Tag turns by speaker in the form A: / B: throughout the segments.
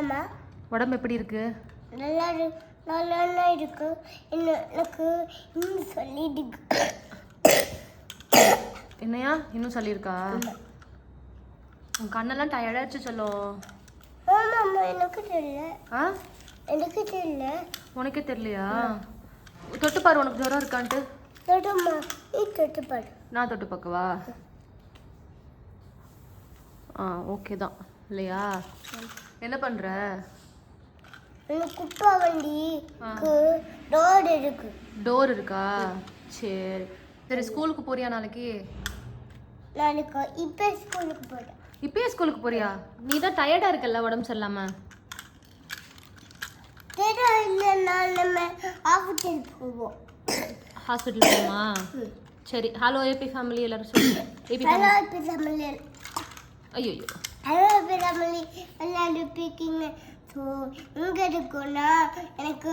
A: என்னம்மா
B: உடம்பு எப்படி இருக்கு?
A: நல்லா இரு- நல்லா இருக்கு. எனக்கு இன்னும் சொல்லிட்டு
B: என்னையா? இன்னும் சொல்லியிருக்கா? உன் கண்ணெல்லாம் டயர்டாச்சு சொல்லும்
A: ஆமாம்மா எனக்கு தெரியல.
B: ஆ?
A: எனக்கு தெரியல.
B: உனக்கே தெரியலையா? தொட்டு பாரு உனக்கு ஜுரம் இருக்கான்ட்டு.
A: தொடுமா நீ தொட்டு பாரு.
B: நான் தொட்டு பார்க்கவா? ஆ ஓகே தான். இல்லையா? என்ன பண்ற?
A: குப்பை வண்டிக்கு ரோடு இருக்கு.
B: டோர் இருக்கா? சரி. சரி ஸ்கூலுக்கு போறியா நாளைக்கு?
A: நாளைக்கு இப்போ ஸ்கூலுக்கு போகிறேன்
B: இப்பயே ஸ்கூலுக்கு போறியா? நீ தான் டயர்டா இருக்கல்ல உடம்பு சரியில்லாம.
A: ஆஃபீஸில் போவோம்.
B: ஹாஸ்பிட்டல் போமா சரி. ஹலோ ஏபி ஃபேமிலி எல்லாரும் சொல்லுங்க. ஏபி ஃபேமிலி ஐயோ
A: ஹலோ தமிழ் எல்லாரும் இருக்கீங்க? ஸோ இங்கே இருக்குன்னா எனக்கு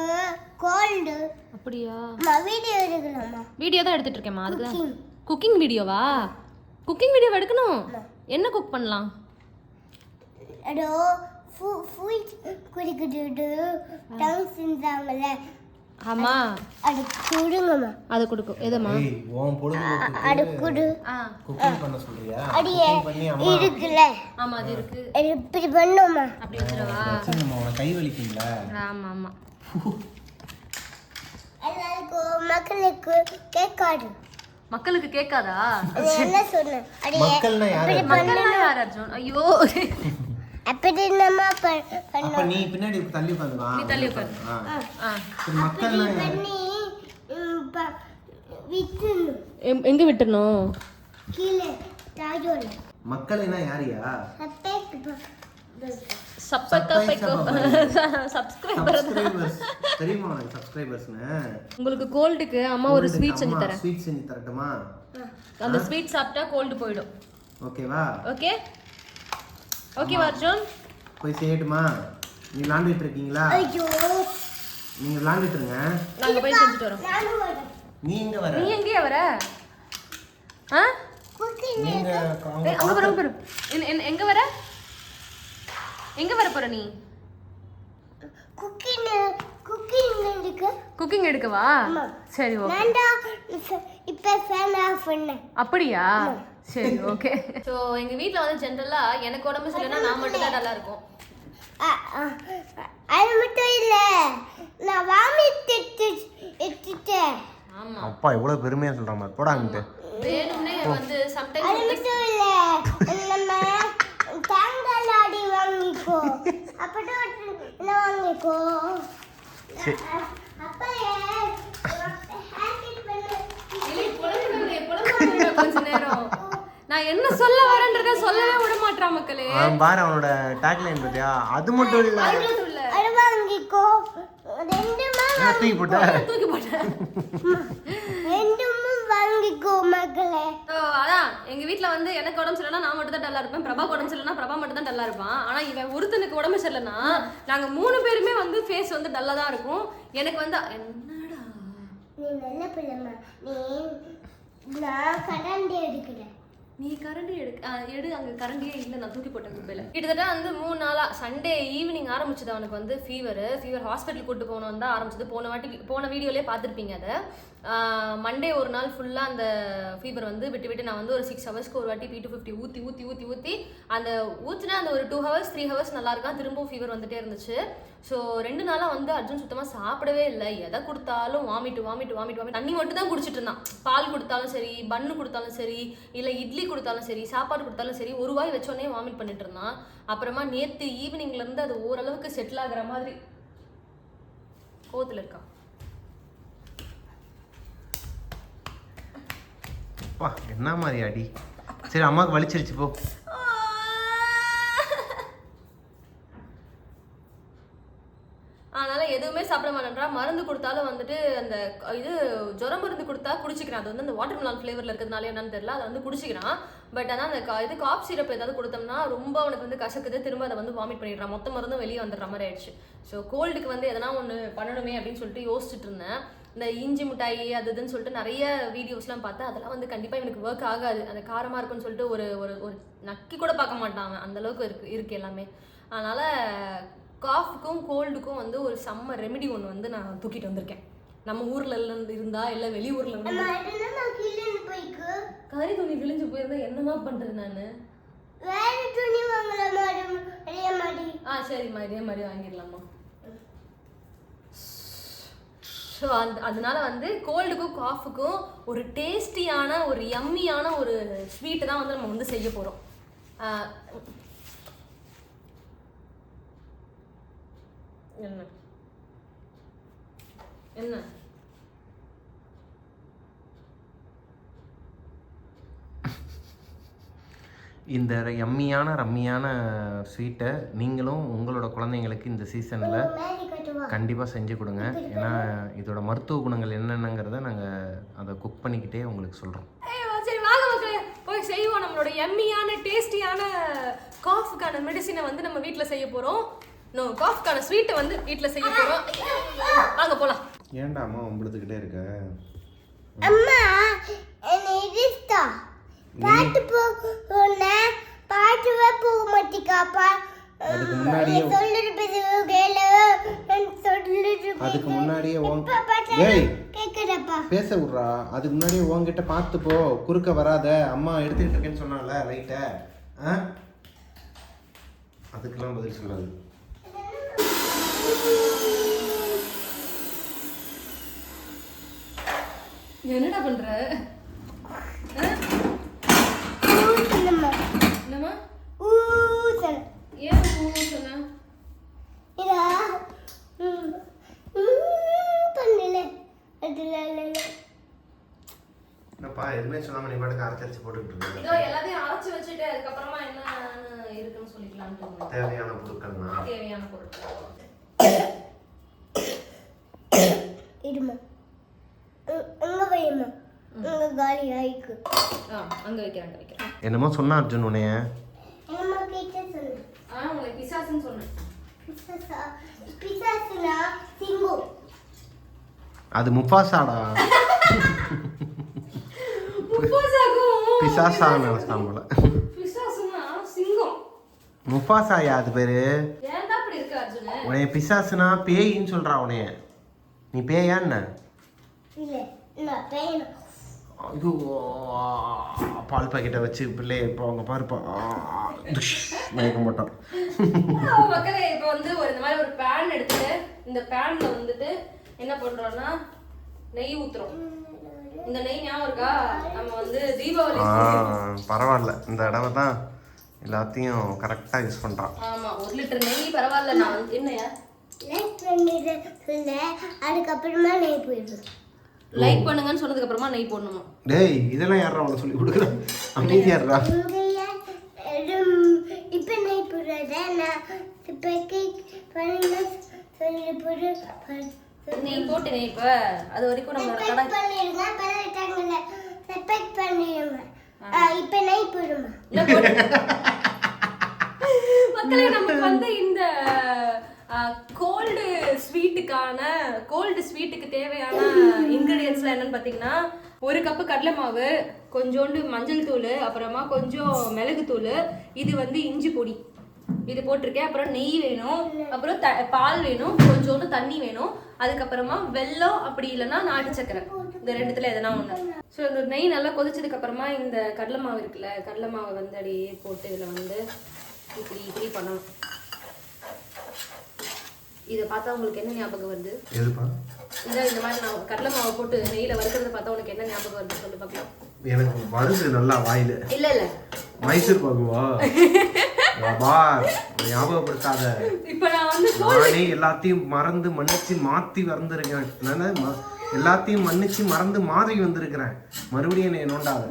A: கோல்டு.
B: அப்படியா?
A: வீடியோ எடுக்கலாமா
B: வீடியோ தான் எடுத்துட்டு இருக்கேம்மா அதுக்கு. குக்கிங் வீடியோவா? குக்கிங் வீடியோ எடுக்கணும். என்ன குக் பண்ணலாம்?
A: ஃபு ஃபுட் குடிக்கிட்டு டங் செஞ்சாங்கல்ல
B: ஆமா.
A: அது கொடுங்கம்மா.
B: அதை கொடுக்கும் எதுமா
C: ஏய் உன் பொழுதுபோக்கு
A: அது கொடு.
B: ஆ.
C: குக்கிங் பண்ண சொல்றியா?
A: அடியே
C: குக்கிங் பண்ணி அம்மா
A: இருக்குல்ல.
B: ஆமா அது இருக்கு.
A: இப்படி பண்ணுமா
B: அப்படி வச்சிடவா?
C: வச்சு நம்ம உன கை வலிக்கும்ல.
B: ஆமா ஆமா.
A: எல்லாருக்கும் மக்களுக்கு கேட்காது
B: மக்களுக்கு கேட்காதா
A: என்ன சொன்னேன் அடியே
C: மக்கள்னா யாரு?
B: மக்கள்னா யார் அர்ஜுன்? ஐயோ.
A: அப்படி நம்ம
C: அப்ப நீ பின்னாடி தள்ளி உட்காந்து
B: நீ தள்ளி உட்காரு. ஆ.
C: சரி மக்கள்னா யாரு?
A: பண்ணி விட்டுணும்
B: எங்க விட்டுறணும்
A: கீழே ராஜோல
C: மக்கள்னா யாரியா
B: உங்களுக்கு கோல்டுக்கு அம்மா ஒரு ஸ்வீட் செஞ்சு தரேன்.
C: ஸ்வீட் செஞ்சு தரட்டுமா?
B: அந்த ஸ்வீட் சாப்பிட்டா கோல்டு போயிடும்.
C: ஓகேவா?
B: ஓகே? ஓகேவா அர்ஜுன்?
C: போய் செய்யட்டுமா? நீ விளாண்டுட்டு இருக்கீங்களா?
A: ஐயோ.
C: நீங்க விளாண்டுட்டு இருங்க
B: நாங்க போய் செஞ்சுட்டு வரோம்.
C: நீ எங்க வர?
B: நீ எங்கேயா வர? ஆ?
A: குக்கிங்
C: நீங்க
B: அங்க வர வர எங்க வர? எங்க வர போற நீ?
A: குக்கிங் குக்கிங் இருக்கு
B: குக்கிங் எடுக்கவா. சரி ஓகே.
A: நான் இப்போ ஃபேன் ஆஃப் பண்ணேன்.
B: அப்படியா? சரி ஓகே ஸோ எங்க வீட்ல வந்து ஜென்ரலா எனக்கு உடம்பு சரியில்லைன்னா நான் மட்டும் தான் நல்லா இருக்கும்.
A: அது மட்டும் இல்லை. நான் வாமிட் எடுத்து எடுத்துட்டேன்.
B: ஆமா.
C: அப்பா எவ்வளவு பெருமையா சொல்றாங்க போடா அங்கிட்டு
B: வேணும்னே வந்து
A: அது
B: சம்டைம்ஸ்
A: மட்டும் இல்லை. நம்ம தேங்காய் ஆடி வாங்கிக்கோ. அப்படிதான் என்ன வாங்கிக்கோ. அப்பா
B: நான் என்ன சொல்ல வரேன்றத சொல்லவே விட மாட்டா மக்களே.
C: அவன் பாரு அவனோட டேக்லைன் பத்தியா? அது மட்டும் இல்ல.
A: அது வாங்கிக்கோ.
C: தூக்கி போட்ட?
B: தூக்கி போட்டேன்
A: ரெண்டுமே வாங்கிக்கோ மக்களே.
B: So, அதான். எங்க வீட்ல வந்து எனக்கு உடம்பு சரியில்லைனா நான் மட்டும் தான் டல்லா இருப்பேன். பிரபா உடம்பு சரியில்லைனா பிரபா மட்டும் தான் டல்லா இருப்பான். ஆனா இவன் ஒருத்தனுக்கு உடம்பு சரியில்லைனா நாங்க மூணு பேருமே வந்து ஃபேஸ் வந்து டல்லா தான் இருக்கும். எனக்கு வந்து என்னடா?
A: நீ நல்ல பிள்ளைமா நீ நான் கடாண்டி எடுக்கிறேன்
B: நீ கரண்டி எடுக்க எடு அங்க கரண்டியே இல்லை நான் தூக்கி போட்டேன் குப்பையில. கிட்டத்தட்ட வந்து மூணு நாளா சண்டே ஈவினிங் ஆரம்பிச்சது அவனுக்கு வந்து ஃபீவர் ஃபீவர் ஹாஸ்பிட்டல் கூட்டு போனோம் தான் ஆரம்பிச்சது. போன வாட்டி போன வீடியோலயே பார்த்துருப்பீங்க அதை. மண்டே ஒரு நாள் ஃபுல்லாக அந்த ஃபீவர் வந்து விட்டு விட்டு நான் வந்து ஒரு சிக்ஸ் ஹவர்ஸ்க்கு ஒரு வாட்டி பி டூ ஃபிஃப்டி ஊற்றி ஊற்றி ஊற்றி ஊற்றி அந்த ஊற்றினா அந்த ஒரு டூ ஹவர்ஸ் த்ரீ ஹவர்ஸ் நல்லா திரும்பவும் ஃபீவர் வந்துட்டே இருந்துச்சு. ஸோ ரெண்டு நாளாக வந்து அர்ஜுன் சுத்தமாக சாப்பிடவே இல்லை. எதை கொடுத்தாலும் வாமிட்டு வாமிட்டு வாமிட்டு வாமிட் தண்ணி மட்டும் தான் குடிச்சிட்டு இருந்தான். பால் கொடுத்தாலும் சரி பன்னு கொடுத்தாலும் சரி இல்லை இட்லி கொடுத்தாலும் சரி சாப்பாடு கொடுத்தாலும் சரி ஒரு வாய் வச்சோடனே வாமிட் பண்ணிட்டு இருந்தான். அப்புறமா நேற்று ஈவினிங்லேருந்து அது ஓரளவுக்கு செட்டில் ஆகிற மாதிரி கோவத்தில் இருக்கான்
C: அப்பா என்ன மாதிரி அடி? சரி அம்மாவுக்கு வலிச்சிருச்சு போ.
B: அதனால எதுவுமே சாப்பிட மாட்டேன்றா. மருந்து கொடுத்தாலும் வந்துட்டு அந்த இது ஜுரம் மருந்து கொடுத்தா குடிச்சிக்கிறான். அது வந்து அந்த வாட்டர் மிலான் ஃப்ளேவரில் இருக்கிறதுனால என்னன்னு தெரியல. அதை வந்து குடிச்சிக்கிறான். பட் ஆனால் அந்த இது காப் சிரப் ஏதாவது கொடுத்தோம்னா ரொம்ப அவனுக்கு வந்து கசக்குது. திரும்ப அதை வந்து வாமிட் பண்ணிடுறான். மொத்த மருந்தும் வெளியே வந்துடுற மாதிரி ஆயிடுச்சு. ஸோ கோல்டுக்கு வந்து எதனா ஒன்று பண்ணணுமே அப்படின்னு சொல்லிட்டு யோசிச்சுட்டு இருந்தேன். இந்த இஞ்சி மிட்டாய் அது இதுன்னு சொல்லிட்டு நிறைய வீடியோஸ்லாம் பார்த்தேன் அதெல்லாம் வந்து கண்டிப்பாக இவனுக்கு ஒர்க் ஆகாது. அந்த காரமாக இருக்குன்னு சொல்லிட்டு ஒரு ஒரு ஒரு நக்கி கூட பார்க்க மாட்டான் அவன். அந்த அளவுக்கு இருக்கு இருக்கு எல்லாமே. அதனால் காஃப்க்கும் கோல்டுக்கும் வந்து ஒரு செம்ம ரெமெடி ஒன்று வந்து நான் தூக்கிட்டு வந்திருக்கேன். நம்ம ஊரில் இருந்தா இல்லை வெளியூரில் இருந்து கறி துணி கிழிஞ்சு போயிருந்தா என்னமா பண்ணுறது நான்?
A: வேற துணி வாங்கலாமா அதே மாதிரி
B: ஆ சரிம்மா இதே மாதிரி வாங்கிடலாமா ஸோ அந்த அதனால வந்து கோல்டுக்கும் காஃபுக்கும் ஒரு டேஸ்டியான ஒரு எம்மியான ஒரு ஸ்வீட்டு தான் வந்து நம்ம வந்து செய்ய போகிறோம் என்ன? என்ன?
C: இந்த யம்மியான ரம்மியான ஸ்வீட்டை நீங்களும் உங்களோட குழந்தைங்களுக்கு இந்த சீசனில் கண்டிப்பாக செஞ்சு கொடுங்க. ஏன்னா இதோட மருத்துவ குணங்கள் என்னென்னங்கிறத நாங்கள் அதை குக் பண்ணிக்கிட்டே உங்களுக்கு சொல்கிறோம்
B: சரி வாங்க மக்களே. போய் செய்வோம். நம்மளோட எம்மியான டேஸ்டியான காஃபுக்கான மெடிசினை வந்து நம்ம வீட்டில் செய்ய போகிறோம் நோ காஃப்க்கான ஸ்வீட்டை வந்து வீட்டில் செய்ய போகிறோம் வாங்க போகலாம்
C: ஏன்டா அம்மா உம்பளத்துக்கிட்டே இருக்க?
A: அம்மா பாட்டு போன பாட்டு போக மாட்டிக்காப்பா
C: அதுக்கு முன்னாடியே அதுக்கு முன்னாடியே ஏய்
A: கேக்குறப்பா
C: பேச விட்றா. அதுக்கு முன்னாடியே உன்கிட்ட பார்த்து போ. குறுக்க வராத. அம்மா எடுத்துக்கிட்டு இருக்கேன்னு சொன்னால லைட்டை ஆ? அதுக்கெல்லாம் பதில் சொல்லாது
B: என்னடா பண்ற? என்னம்மா
A: ஊசன
B: ஏன் ஊ சொன்ன
A: இதா ம் ம் பண்ணல அதுல
C: என்னப்பா எதுவுமே சொல்லாம நீ பாட்டுக்கு அரைச்சரிச்சு போட்டுக்கிட்டு இருக்க
B: இதோ எல்லாத்தையும் அரைச்சு வச்சுட்டு அதுக்கப்புறமா என்ன இருக்குன்னு சொல்லிக்கலாம்னு
C: தேவையான பொருட்கள்னா
B: தேவையான பொருட்கள்
A: இருமா அங்க வைமா
C: என்னமோ சொன்னா அர்ஜுன்
B: சொன்னேன்.
A: பிசாசுனா சிங்கம்
C: அது முஃபாசாடா.
B: பிசாசுனா சிங்கம்.
C: முஃபாசாயா அது பேரு?
B: அர்ஜுன?
C: உன்னைய பிசாசுனா பேயின்னு சொல்றா உன்னைய. நீ பேயா என்ன? ஐயோ பால் பாக்கெட்டை வச்சு பிள்ளைய இப்போ அவங்க பாருப்பா மயக்க மாட்டான்
B: மக்களே இப்போ வந்து ஒரு இந்த மாதிரி ஒரு பேன் எடுத்துட்டு இந்த பேன்ல வந்துட்டு என்ன பண்றோம்னா நெய் ஊத்துறோம். இந்த நெய் ஞாபகம் இருக்கா? நம்ம வந்து தீபாவளி
C: பரவாயில்ல. இந்த தடவை தான் எல்லாத்தையும் கரெக்டாக யூஸ் பண்ணுறான்
B: ஆமா ஒரு லிட்டர் நெய் பரவாயில்ல நான் வந்து என்னையா
A: அதுக்கப்புறமா நெய் போயிடும்
B: லைக் பண்ணுங்கன்னு சொன்னதுக்கு அப்புறமா நெய் போடணுமா?
C: டேய் இதெல்லாம் யாரா அவனை சொல்லி கொடுக்குறான் அமைதியாடுறா
A: இப்போ நெய் போடுறத நான் இப்போ கேக் பண்ணுங்க சொல்லி போடு
B: நெய் போட்டு நெய் இப்ப. அது வரைக்கும் நம்மளோட கடை
A: செப்பேக் பண்ணிடுங்க பரவாயிட்டாங்கல்ல செப்பேக் பண்ணிடுங்க இப்போ நெய் போடுமா.
B: மக்களே நமக்கு வந்து இந்த கோல்டு ஸ்வீட்டுக்கான கோல்டு ஸ்வீட்டுக்கு தேவையான இன்க்ரீடியன்ஸ்லாம் என்னன்னு பார்த்தீங்கன்னா ஒரு கப்பு கடலை மாவு கொஞ்சோண்டு மஞ்சள் தூள் அப்புறமா கொஞ்சம் மிளகு தூள் இது வந்து இஞ்சி பொடி. இது போட்டிருக்கேன். அப்புறம் நெய் வேணும். அப்புறம் த பால் வேணும். கொஞ்சோண்டு தண்ணி வேணும். அதுக்கப்புறமா வெல்லம் அப்படி இல்லைன்னா நாட்டு சக்கரை. இந்த ரெண்டுத்துல எதனா ஒன்று ஸோ இந்த நெய் நல்லா கொதிச்சதுக்கு அப்புறமா இந்த கடலை மாவு இருக்குல்ல கடலை மாவை வந்து அப்படியே போட்டு இதில் வந்து இப்படி இப்படி பண்ணணும். இதை பார்த்தா உங்களுக்கு என்ன ஞாபகம் வருது?
C: எதுப்பா?
B: இந்த இந்த மாதிரி நான் கடலை மாவை போட்டு நெய்யில் வறுக்கிறத பார்த்தா உனக்கு என்ன ஞாபகம் வருது சொல்லி பார்க்கலாம்.
C: எனக்கு வருது நல்லா வாயில.
B: இல்லை இல்லை.
C: மைசூர் பாகுவா? வா ஞாபகப்படுத்தாத.
B: இப்போ நான் வந்து
C: நானே எல்லாத்தையும் மறந்து மன்னிச்சு மாத்தி வந்திருக்கேன் ம- எல்லாத்தையும் மன்னிச்சு மறந்து மாறி வந்திருக்கிறேன். மறுபடியும் என்னை நோண்டாத.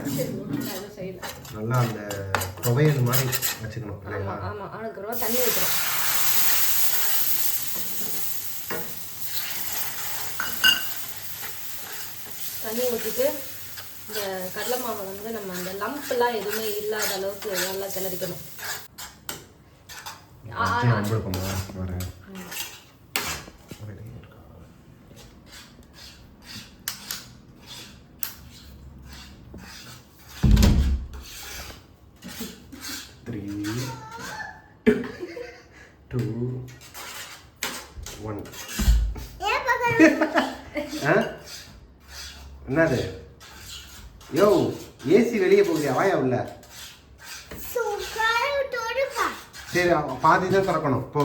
C: நல்லா அந்த துவையல் மாதிரி வச்சுக்கணும் இல்லைங்களா?
B: அதுக்கப்புறமா தண்ணி ஊற்றுறோம் தண்ணி ஊற்றிட்டு இந்த கடலை மாவை வந்து நம்ம அந்த லம்ப்லாம் எதுவுமே இல்லாத அளவுக்கு நல்லா கிளறிக்கணும் ஆ, ஆ, ஆ.
C: அம்பளுக்குமா வரேன் த்ரீ டூ ஒன்
A: ஏன் பார்க்கணும்
C: ஆ என்னது? யோ ஏசி வெளியே போகுதியா வாயா உள்ள. சரி பாதி தான் திறக்கணும். போ.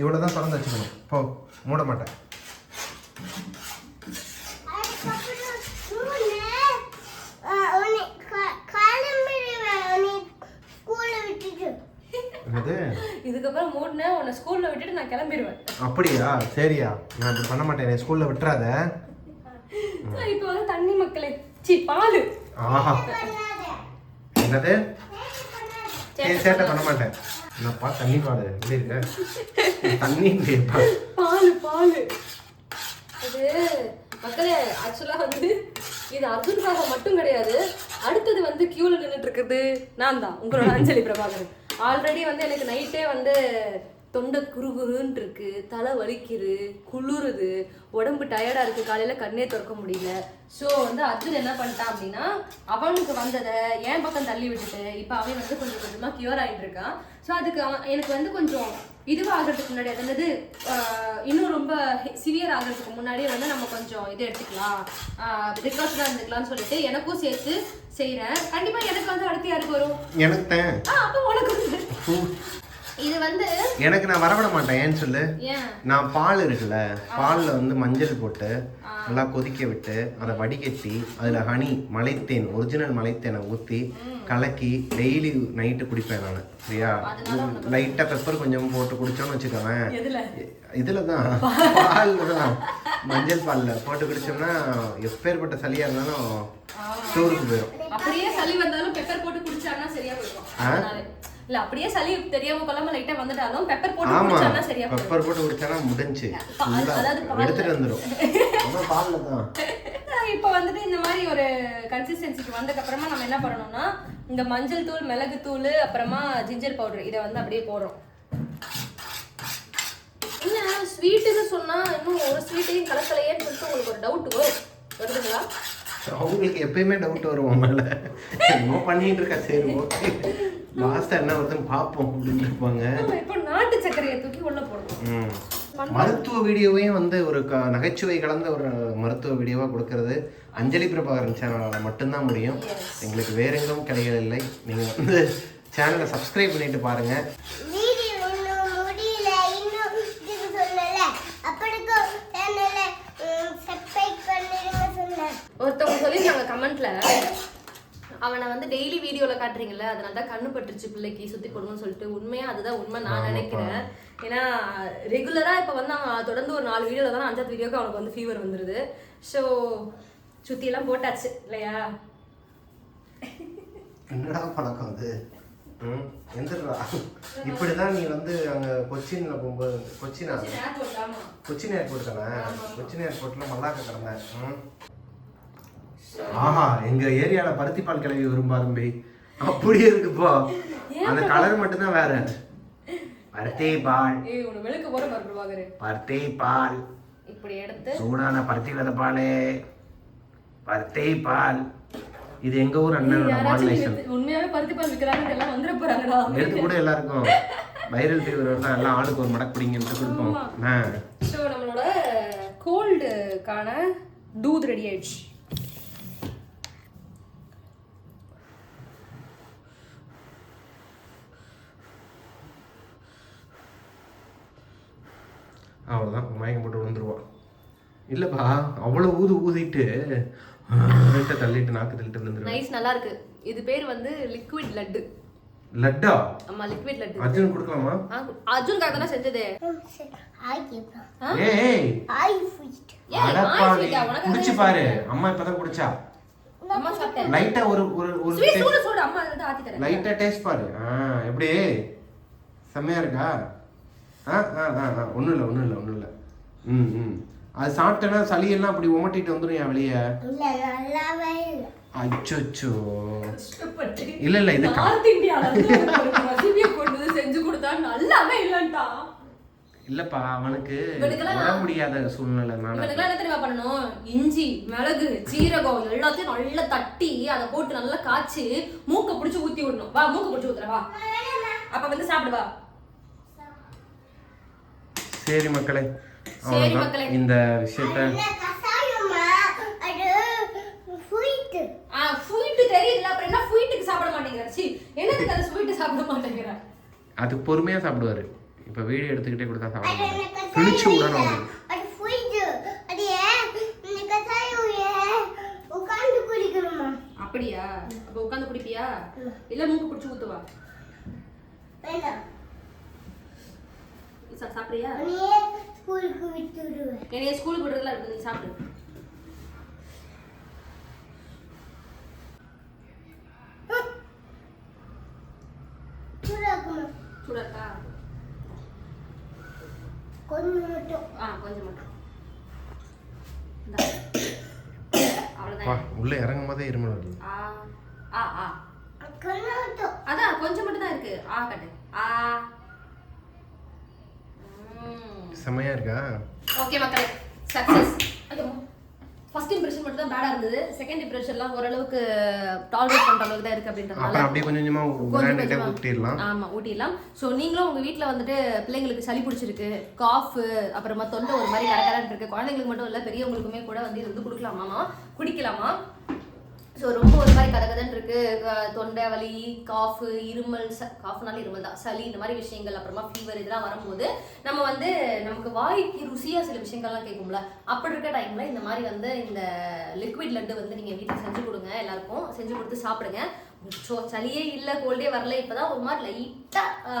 C: இவ்வளோ தான் திறந்து வச்சுக்கணும். போ. மூட மாட்டேன்.
B: இதுக்கப்புறம் மூடின உன்னை ஸ்கூல்ல விட்டுட்டு நான் கிளம்பிடுவேன்.
C: அப்படியா? சரியா. நான் இப்படி பண்ண மாட்டேன். ஸ்கூலில் விட்டுறாத.
B: இப்போ சி பால்
C: ஆஹா என்னது
B: சேட்டை
C: பண்ண மாட்டேன் என்னப்பா தண்ணி பாடு எப்படி இருக்க தண்ணி இல்லையப்பா
B: பால் பால் இது மக்களே ஆக்சுவலா வந்து இது அர்ஜுனுக்காக மட்டும் கிடையாது அடுத்தது வந்து கியூல நின்றுட்டு இருக்குது நான் தான் உங்களோட அஞ்சலி பிரபாகரன் ஆல்ரெடி வந்து எனக்கு நைட்டே வந்து தொண்டை குறுகுறுன்னு இருக்கு தலை வலிக்குது குளிருது உடம்பு டயர்டா இருக்கு காலையில கண்ணே திறக்க முடியல. ஸோ வந்து அர்ஜுன் என்ன பண்ணிட்டான் அப்படின்னா அவனுக்கு வந்ததை என் பக்கம் தள்ளி விட்டுட்டு இப்போ அவன் வந்து கொஞ்சம் கொஞ்சமா கியூர் ஆயிட்டு இருக்கான். ஸோ அதுக்கு அவன் எனக்கு வந்து கொஞ்சம் இதுவாக ஆகிறதுக்கு முன்னாடி அதாவது இன்னும் ரொம்ப சிவியர் ஆகிறதுக்கு முன்னாடியே வந்து நம்ம கொஞ்சம் இது எடுத்துக்கலாம். ரிகார்ட்ஸாக இருந்துக்கலாம்னு சொல்லிட்டு எனக்கும் சேர்த்து செய்கிறேன் கண்டிப்பாக எனக்கு வந்து அடுத்து யாருக்கு வரும்.
C: எனக்கு
B: அப்போ உனக்கு. இது வந்து
C: எனக்கு நான் வரவிட மாட்டேன் ஏன்னு சொல்லு? நான் பால் இருக்குல்ல பாலில் வந்து மஞ்சள் போட்டு நல்லா கொதிக்க விட்டு அதை வடிகட்டி அதில் ஹனி மலைத்தேன் ஒரிஜினல் மலைத்தேனை ஊற்றி கலக்கி டெய்லி நைட்டு குடிப்பேன் நான் சரியா? லைட்டாக பெப்பர் கொஞ்சம் போட்டு குடிச்சோன்னு வச்சுக்கோவேன் இதில் தான் பாலில் தான். மஞ்சள் பாலில் போட்டு குடிச்சோம்னா எப்பேற்பட்ட சளியாக இருந்தாலும் ஸ்டோருக்கு போயிடும்
B: அப்படியே சளி வந்தாலும் பெப்பர் போட்டு குடிச்சாங்கன்னா சரியா போயிடும் இல்ல அப்படியே சளி தெரியாம கொள்ளாம லைட்டா வந்துட்டாலும் பெப்பர் போட்டு
C: ஆமா.
B: குடிச்சாங்கன்னா சரியா
C: பெப்பர் போட்டு குடிச்சானா முடிஞ்சு.
B: அதாவது.
C: எடுத்துட்டு வந்துடும் ஆனால் பாலில் தான்.
B: இப்போ வந்துட்டு இந்த மாதிரி ஒரு கன்சிஸ்டன்சிக்கு வந்ததுக்கு அப்புறமா நம்ம என்ன பண்ணணும்னா இந்த மஞ்சள் தூள் மிளகு தூள் அப்புறமா ஜிஞ்சர் பவுடர் இதை வந்து அப்படியே போடுறோம். என்ன ஸ்வீட்டுன்னு சொன்னா இன்னும் ஒரு ஸ்வீட்டையும் கலக்கலையேன்னு சொல்லிட்டு உங்களுக்கு ஒரு டவுட் வரும். வருதுங்களா?
C: அவங்களுக்கு எப்பயுமே டவுட் வரும் உன் மேல. பண்ணிட்டு இருக்கா சரி ஓகே லாஸ்டா என்ன வருதுன்னு பார்ப்போம் அப்படின்னு இருப்பாங்க.
B: இப்போ நாட்டு சர்க்கரையை தூக்கி உள்ள போடணும்.
C: ம். மருத்துவ வீடியோவையும் வந்து ஒரு க- நகைச்சுவை கலந்த ஒரு மருத்துவ வீடியோவா கொடுக்கறது. அஞ்சலி பிரபாகரன் சேனலால் மட்டும்தான் முடியும். எங்களுக்கு வேற எங்கும் கிடைகள் இல்லை. நீங்க வந்து சேனலை சப்ஸ்கிரைப் பண்ணிட்டு பாருங்க.
B: ஒருத்தவங்க சொல்லியிருந்தாங்க கமெண்ட்ல. அவனை வந்து டெய்லி வீடியோல காட்டுறீங்கல்ல அதனால தான் கண்ணு பட்டுருச்சு பிள்ளைக்கு சுத்தி போடணும்னு சொல்லிட்டு. உண்மையா அதுதான் உண்மை நான் நினைக்கிறேன். ஏன்னா ரெகுலரா இப்ப வந்து அவன் தொடர்ந்து ஒரு நாலு வீடியோல தான் அஞ்சாவது வீடியோக்கு அவனுக்கு வந்து ஃபீவர் வந்துருது. ஸோ சுத்தி எல்லாம் போட்டாச்சு இல்லையா?
C: என்னடா பழக்கம் அது? ம்? எந்திரா இப்படிதான் நீ வந்து அங்க கொச்சின்ல போகும்போது கொச்சினா? கொச்சின் ஏர்போர்ட் தானே? கொச்சின் ஏர்போர்ட்ல மல்லாக்க கிடந்தேன். ம். ஆஹா எங்க ஏரியால பருத்திப்பால் கிளவி வரும் பாரும்பி அப்படியே இருக்குப்பா அந்த கலர் மட்டும்தான் வேற. பருத்தி பால் பருத்தி பால்
B: இப்படி எடுத்து.
C: சூடான பருத்தி வித பால் பருத்தி பால் இது எங்க ஊர் அண்ணனோட மாடுலேஷன்
B: உண்மையாவே பருத்தி பால் விற்கிறாங்க எல்லாம் வந்துட போறாங்கடா.
C: எடுத்து கூட எல்லாருக்கும். வைரல் ஃபீவர் வருதா எல்லாம் ஆளுக்கு ஒரு மடக்கு பிடிங்கன்ட்டு கொடுப்போம்
B: ஸோ நம்மளோட கோல்டுக்கான டூத் ரெடி ஆயிடுச்சு.
C: அவ்வளோதான் மயக்கம் போட்டு விழுந்துருவா. இல்லைப்பா அவ்வளோ ஊது ஊதிட்டு லைட்டை தள்ளிட்டு நாக்கு தள்ளிட்டு
B: நைஸ் நல்லா இருக்கு. இது பேர் வந்து லிக்விட் லட்டு
C: லட்டா
B: ஆமா லிக்விட் லட்டு
C: அர்ஜுன் கொடுக்கலாமா?
B: ஆ, அர்ஜுன் தானே செஞ்சதே.
C: ஏய்
B: ஆ? உனக்கு
C: குடிச்சு பாரு. அம்மா இப்பதான் குடிச்சா. லைட்டா ஒரு ஒரு ஒரு
B: ஸ்வீட் சூடு சூடு அம்மா அதை ஆத்தி தரேன்.
C: லைட்டா டேஸ்ட் பாரு. ஆ எப்படி? செம்மையா இருக்கா? ஆ ஆ ஆ ஆ. ஒன்றும் இல்லை ஒன்றும் இல்லை ஒன்றும் இல்லை. ம் ம். அது சாப்பிட்டேன்னா சளியெல்லாம் அப்படி உமட்டிட்டு வந்துடும் என் வெளியே?
A: இல்ல நல்லாவே இல்லை.
C: அச்சோ இல்ல இல்ல இது
B: நார்த் இந்தியால செஞ்சு கொடுத்தா நல்லாவே இல்லன்ட்டா.
C: இல்லப்பா அவனுக்கு வர முடியாத சூழ்நிலைனால
B: இவனுக்குலாம் என்ன தெரியுமா பண்ணணும்? இஞ்சி மிளகு சீரகம் எல்லாத்தையும் நல்லா தட்டி அதை போட்டு நல்லா காய்ச்சி மூக்க பிடிச்சி ஊத்தி விடணும். வா மூக்க பிடிச்சி ஊத்துற வா. அப்ப வந்து சாப்பிடு வா.
C: சரி மக்களே
B: சரி
C: அவ்வளோதான்
B: மக்களே.
C: இந்த விஷயத்த
A: அது ஸ்வீட்
B: ஆ ஃபுயிட்டு தெரியல. அப்புறம் என்ன ஃபுயிட்டுக்கு சாப்பிட மாட்டேங்கிற சி என்னதுக்கு அது ஸ்வீட்டு சாப்பிட மாட்டேங்கிற
C: அது பொறுமையா சாப்பிடுவாரு. இப்ப வீடியோ எடுத்துக்கிட்டே கொடுத்தா
A: அது
C: சாப்பிட
A: என்ன
C: மாட்டாரு. கிழிச்சு விடணும்
A: குடிக்கணுமா?
B: அப்படியா? அப்ப உட்காந்து குடிப்பியா? இல்ல மூக்கு பிடிச்சி ஊத்துவா
A: வேண்டாம்
B: சா- சாப்பிடுறியா?
A: ஸ்கூலுக்கு விட்டு விடுவேன்
B: என்னைய ஸ்கூலுக்கு விடுறதுல இருக்கு நீ சாப்பிடு
A: சூடாக்குமா
B: சூடா இருக்கா
A: கொஞ்சம் மட்டும்
B: ஆ கொஞ்சம் மட்டும் இந்தா.
C: அப்பா
B: அவ்வளவுதான்
C: உள்ள இறங்கும் போதே இருமல் வருது
B: ஆ ஆ ஆ
A: கொஞ்சம் மட்டும்
B: அதான் கொஞ்சம் மட்டும் தான் இருக்கு ஆ கட்டு ஆ
C: செமையா இருக்கா?
B: ஓகே மக்களே சக்சஸ் ஃபர்ஸ்ட் இம்ப்ரெஷன் மட்டும் தான் பேடா இருந்தது. செகண்ட் இம்ப்ரெஷன்லாம் ஓரளவுக்கு டாலரேட் பண்ற அளவுக்கு தான் இருக்கு அப்படின்றதுனால
C: அப்படியே கொஞ்சம் கொஞ்சமா
B: கொஞ்சமா.
C: ஊட்டிடலாம்.
B: ஆமா ஊட்டிடலாம். ஸோ நீங்களும் உங்க வீட்ல வந்துட்டு பிள்ளைங்களுக்கு சளி பிடிச்சிருக்கு காஃப் அப்புறமா தொண்டை ஒரு மாதிரி கரகரன்னு இருக்கு. குழந்தைங்களுக்கு மட்டும் இல்ல பெரியவங்களுக்குமே கூட வந்து இது வந்து கொடுக்கலாமாமா? குடிக்கலாமா? ஸோ ரொம்ப ஒரு மாதிரி கதகதன்னு இருக்கு. தொண்டை வலி காஃபு இருமல் ச காஃப்னால இருமல் தான். சளி இந்த மாதிரி விஷயங்கள் அப்புறமா ஃபீவர் இதெல்லாம் வரும்போது நம்ம வந்து நமக்கு வாய்க்கு ருசியாக சில விஷயங்கள்லாம் கேட்கும்ல. அப்படி இருக்க டைம்ல இந்த மாதிரி வந்து இந்த லிக்விட் லட்டு வந்து நீங்கள் வீட்டில் செஞ்சு கொடுங்க எல்லாருக்கும். செஞ்சு கொடுத்து சாப்பிடுங்க. ஸோ சளியே இல்லை கோல்டே வரல இப்போதான் ஒரு மாதிரி லைட்டாக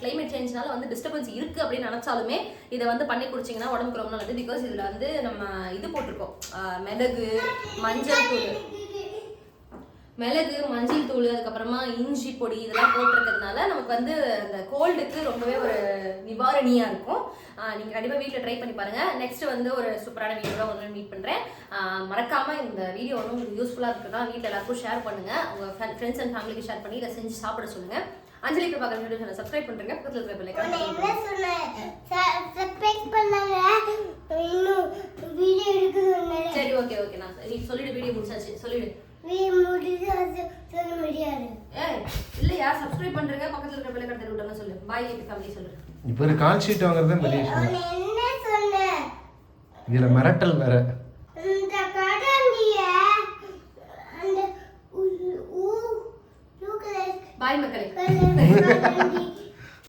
B: கிளைமேட் சேஞ்ச்னால வந்து டிஸ்டர்பன்ஸ் இருக்குது அப்படின்னு நினச்சாலுமே இதை வந்து பண்ணி குடிச்சிங்கன்னா உடம்புக்கு ரொம்ப நல்லது பிகாஸ் இதில் வந்து நம்ம இது போட்டிருக்கோம். மிளகு மஞ்சள் தூள். மிளகு மஞ்சள் தூள் அதுக்கப்புறமா இஞ்சி பொடி இதெல்லாம் போட்டிருக்கிறதுனால நமக்கு வந்து அந்த கோல்டுக்கு ரொம்பவே ஒரு நிவாரணியாக இருக்கும். நீங்கள் கண்டிப்பாக வீட்டில் ட்ரை பண்ணி பாருங்கள் நெக்ஸ்ட் வந்து ஒரு சூப்பரான வீடியோட ஒன்று மீட் பண்ணுறேன் மறக்காமல் இந்த வீடியோ வந்து உங்களுக்கு யூஸ்ஃபுல்லாக இருக்குன்னா வீட்டில் எல்லாருக்கும் ஷேர் பண்ணுங்கள் உங்கள் ஃப்ரெண்ட்ஸ் அண்ட் ஃபேமிலிக்கு ஷேர் பண்ணி இதை செஞ்சு சாப்பிட சொல்லுங்கள் Anjali Kirubakar YouTube channel subscribe பண்ணுறேங்க பக்கத்தில் இருக்கிற பிள்ளைங்க
A: என்ன சொன்னேன் சப்ஸ்கிரைப் பண்ணாங்க. இன்னும் வீடியோ எடுக்குது
B: சரி ஓகே ஓகே நான் நீ சொல்லிடு வீடியோ முடிச்சாச்சு. சொல்லிடு. இல்லையா? சப்ஸ்கிரைப் பண்ணுறேங்க பக்கத்தில் இருக்கிற பிள்ளை கடத்த விட்டாங்க சொல்லு. பாய் ஃபேமிலி சொல்லு.
C: இப்போ ஒரு கால் ஷீட் வாங்குறது தான் பெரிய விஷயம்.
A: உன்னை என்ன சொன்னேன்
C: இதுல மிரட்டல் வேற.
A: இந்த கடாண்டிய அந்த ஊ ஊ ஊ
B: பாய் மக்களே.